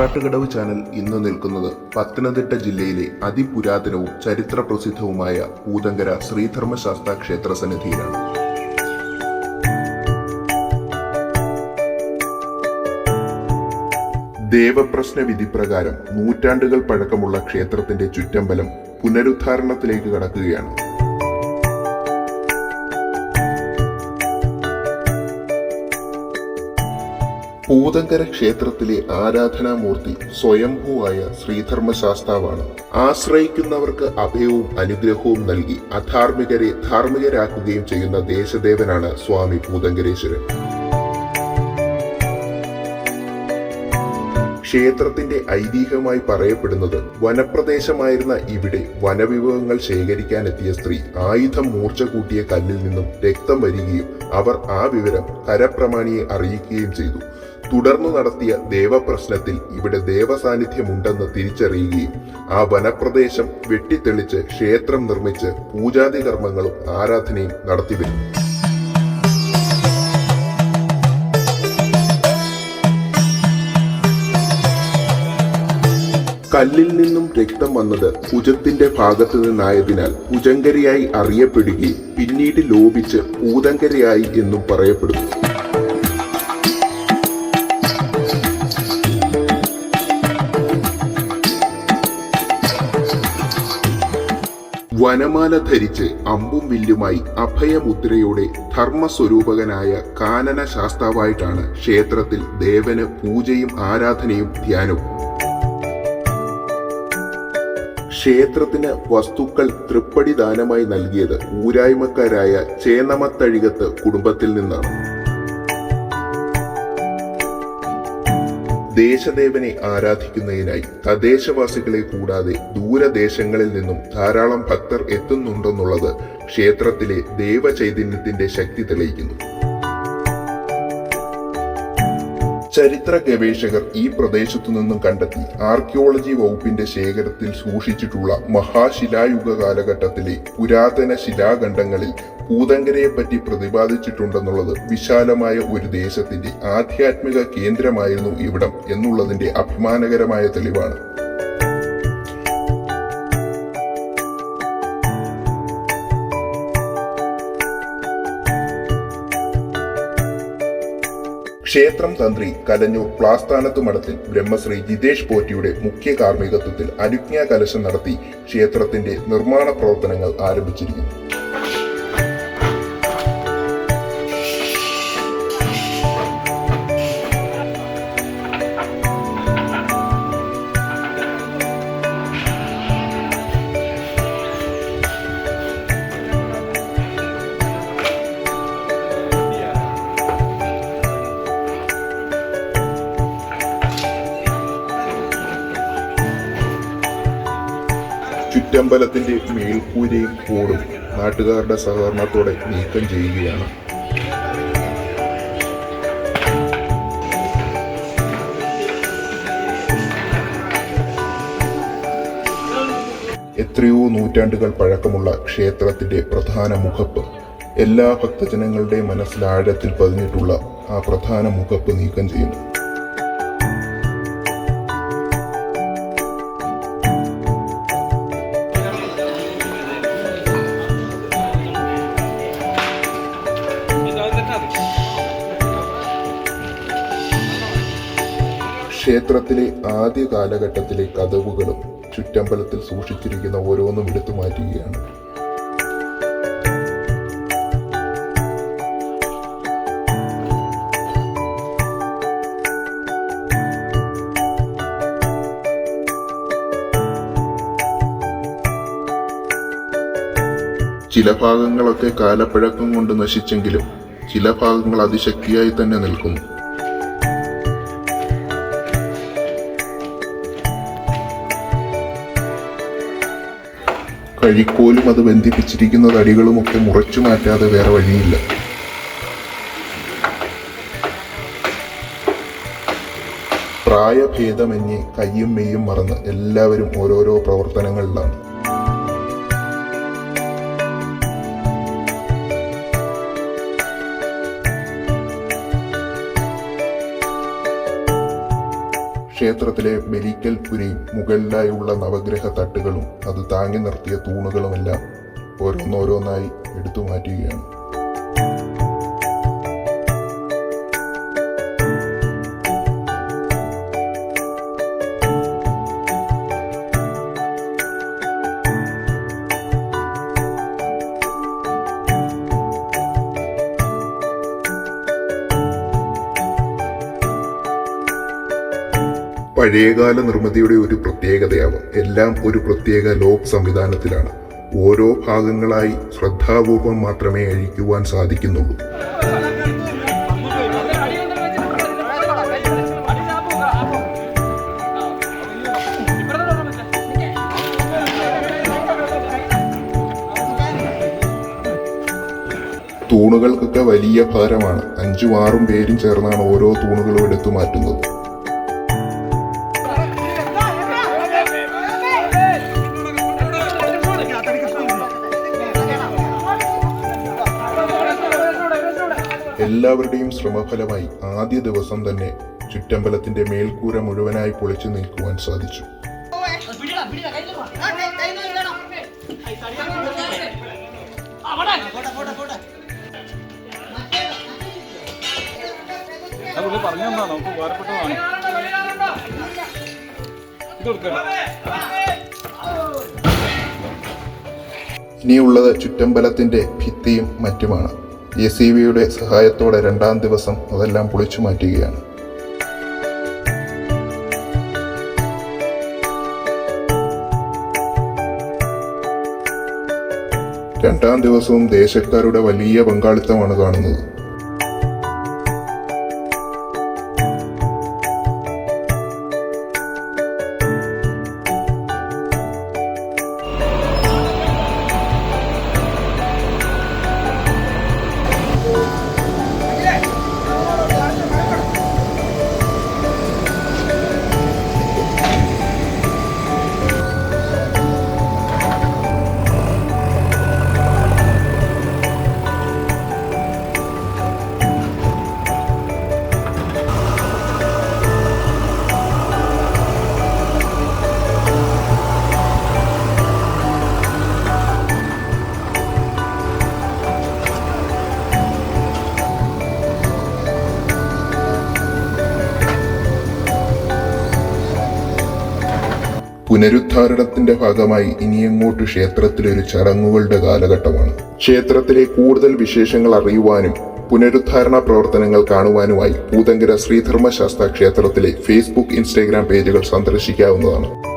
Arattukadavu channel ഇന്ന് നിൽക്കുന്നത് പത്തനംതിട്ട ജില്ലയിലെ അതിപുരാതനവും ചരിത്ര പ്രസിദ്ധവുമായ പൂതങ്കര ശ്രീധർമ്മശാസ്ത്ര ക്ഷേത്ര സന്നിധിയിലാണ്. ദേവപ്രശ്ന വിധി പ്രകാരം നൂറ്റാണ്ടുകൾ പഴക്കമുള്ള ക്ഷേത്രത്തിന്റെ ചുറ്റമ്പലം പുനരുദ്ധാരണത്തിലേക്ക് കടക്കുകയാണ്. പൂതങ്കര ക്ഷേത്രത്തിലെ ആരാധനാമൂർത്തി സ്വയംഭൂവായ ശ്രീധർമ്മശാസ്താവാണ്. ആശ്രയിക്കുന്നവർക്ക് അഭയവും അനുഗ്രഹവും നൽകി അധാർമികരെ ധാർമ്മികരാക്കുകയും ചെയ്യുന്ന ദേശദേവനാണ് സ്വാമി പൂതങ്കരേശ്വരൻ ക്ഷേത്രത്തിന്റെ ഐതിഹ്യമായി പറയപ്പെടുന്നത് വനപ്രദേശമായിരുന്ന ഇവിടെ വനവിഭവങ്ങൾ ശേഖരിക്കാനെത്തിയ സ്ത്രീ ആയുധം മൂർച്ച കൂട്ടിയ കല്ലിൽ നിന്നും രക്തം വരികയും അവർ ആ വിവരം കരപ്രമാണിയെ അറിയിക്കുകയും ചെയ്തു. തുടർന്നു നടത്തിയ ദേവപ്രശ്നത്തിൽ ഇവിടെ ദേവസാന്നിധ്യമുണ്ടെന്ന് തിരിച്ചറിയുകയും ആ വനപ്രദേശം വെട്ടിത്തെളിച്ച് ക്ഷേത്രം നിർമ്മിച്ച് പൂജാതി കർമ്മങ്ങളും ആരാധനയും നടത്തിവരുന്നു കല്ലിൽ നിന്നും രക്തം വന്നത് ഭുജത്തിന്റെ ഭാഗത്തു നിന്നായതിനാൽ ഭുജങ്കരയായി അറിയപ്പെടുകയും പിന്നീട് ലോപിച്ച് പൂതങ്കരയായി എന്നും പറയപ്പെടുന്നു. വനമാല ധരിച്ച് അമ്പും വില്ലുമായി അഭയമുദ്രയോടെ ധർമ്മസ്വരൂപകനായ കാനന ശാസ്താവായിട്ടാണ് ക്ഷേത്രത്തിൽ ദേവന് പൂജയും ആരാധനയും ധ്യാനവും. ക്ഷേത്രത്തിന് വസ്തുക്കൾ തൃപ്പടി ദാനമായി നൽകിയത് ഊരായ്മക്കാരായ ചേന്നമത്തഴികത്ത് കുടുംബത്തിൽ നിന്നാണ്. ദേശദേവനെ ആരാധിക്കുന്നതിനായി തദ്ദേശവാസികളെ കൂടാതെ ദൂരദേശങ്ങളിൽ നിന്നും ധാരാളം ഭക്തർ എത്തുന്നുണ്ടെന്നുള്ളത് ക്ഷേത്രത്തിലെ ദേവചൈതന്യത്തിന്റെ ശക്തി തെളിയിക്കുന്നു. ചരിത്ര ഗവേഷകർ ഈ പ്രദേശത്തു നിന്നും കണ്ടെത്തി ആർക്കിയോളജി വകുപ്പിന്റെ ശേഖരത്തിൽ സൂക്ഷിച്ചിട്ടുള്ള മഹാശിലായുഗ കാലഘട്ടത്തിലെ പുരാതന ശിലാഖണ്ഡങ്ങളിൽ പൂതങ്കരയെ പറ്റി പ്രതിപാദിച്ചിട്ടുണ്ടെന്നുള്ളത് വിശാലമായ ഒരു ദേശത്തിന്റെ ആധ്യാത്മിക കേന്ദ്രമായിരുന്നു ഇവിടം എന്നുള്ളതിന്റെ അഭിമാനകരമായ തെളിവാണ്. ക്ഷേത്രം തന്ത്രി കലഞ്ഞൂർ പ്ലാസ്ഥാനത്ത് മഠത്തിൽ ബ്രഹ്മശ്രീ ജിതേഷ് പോറ്റിയുടെ മുഖ്യ കാർമ്മികത്വത്തിൽ അനുജ്ഞാ കലശം നടത്തി ക്ഷേത്രത്തിന്റെ നിർമ്മാണ പ്രവർത്തനങ്ങൾ ആരംഭിച്ചിരിക്കുന്നു. ചുറ്റമ്പലത്തിന്റെ മേൽക്കൂരയും കൂടും. നാട്ടുകാരുടെ സഹകരണത്തോടെ നീക്കം ചെയ്യുകയാണ്. എത്രയോ നൂറ്റാണ്ടുകൾ പഴക്കമുള്ള ക്ഷേത്രത്തിന്റെ പ്രധാന മുഖപ്പ്. എല്ലാ ഭക്തജനങ്ങളുടെയും മനസ്സിലാഴത്തിൽ പതിഞ്ഞിട്ടുള്ള ആ പ്രധാന മുഖപ്പ് നീക്കം ചെയ്യുന്നു. ക്ഷേത്രത്തിലെ ആദ്യ കാലഘട്ടത്തിലെ കഥവുകളും ചുറ്റമ്പലത്തിൽ സൂക്ഷിച്ചിരിക്കുന്ന ഓരോന്നും എടുത്തു മാറ്റുകയാണ്. ചില ഭാഗങ്ങളൊക്കെ കാലപ്പഴക്കം കൊണ്ട് നശിച്ചെങ്കിലും ചില ഭാഗങ്ങൾ അതിശക്തിയായി തന്നെ നിൽക്കുന്നു. കഴിക്കോലും അത് ബന്ധിപ്പിച്ചിരിക്കുന്ന തടികളുമൊക്കെ മുറച്ചു മാറ്റാതെ വേറെ വഴിയില്ല. പ്രായഭേദമന്യേ കയ്യും മെയ്യും മറന്ന് എല്ലാവരും ഓരോരോ പ്രവർത്തനങ്ങളിലാണ്. ക്ഷേത്രത്തിലെ ബലിക്കൽ പുരി മുകളിലായുള്ള നവഗ്രഹ തട്ടുകളും അത് താങ്ങി നിർത്തിയ തൂണുകളുമെല്ലാം ഓരോന്നോരോന്നായി എടുത്തു മാറ്റുകയാണ്. പഴയകാല നിർമ്മിതിയുടെ ഒരു പ്രത്യേകതയാവും. എല്ലാം ഒരു പ്രത്യേക ലോക്ക് സംവിധാനത്തിലാണ്. ഓരോ ഭാഗങ്ങളായി ശ്രദ്ധാപൂർവം മാത്രമേ അഴിക്കുവാൻ സാധിക്കുന്നുള്ളൂ. തൂണുകൾക്കൊക്കെ വലിയ ഭാരമാണ്. അഞ്ചും ആറും പേരും ചേർന്നാണ് ഓരോ തൂണുകളും എടുത്തു മാറ്റുന്നത്. എല്ലാവരുടെയും ശ്രമഫലമായി ആദ്യ ദിവസം തന്നെ ചുറ്റമ്പലത്തിന്റെ മേൽക്കൂര മുഴുവനായി പൊളിച്ചു നീക്കുവാൻ സാധിച്ചു. ഇനിയുള്ളത് ചുറ്റമ്പലത്തിന്റെ ഭിത്തിയും മറ്റുമാണ്. എ സി ബിയുടെ സഹായത്തോടെ രണ്ടാം ദിവസം അതെല്ലാം പൊളിച്ചു മാറ്റുകയാണ്. രണ്ടാം ദിവസവും ദേശക്കാരുടെ വലിയ പങ്കാളിത്തമാണ് കാണുന്നത്. പുനരുദ്ധാരണത്തിന്റെ ഭാഗമായി ഇനിയങ്ങോട്ട് ക്ഷേത്രത്തിലൊരു ചടങ്ങുകളുടെ കാലഘട്ടമാണ്. ക്ഷേത്രത്തിലെ കൂടുതൽ വിശേഷങ്ങൾ അറിയുവാനും പുനരുദ്ധാരണ പ്രവർത്തനങ്ങൾ കാണുവാനുമായി പൂതങ്കര ശ്രീധർമ്മശാസ്ത്ര ക്ഷേത്രത്തിലെ ഫേസ്ബുക്ക് ഇൻസ്റ്റാഗ്രാം പേജുകൾ സന്ദർശിക്കാവുന്നതാണ്.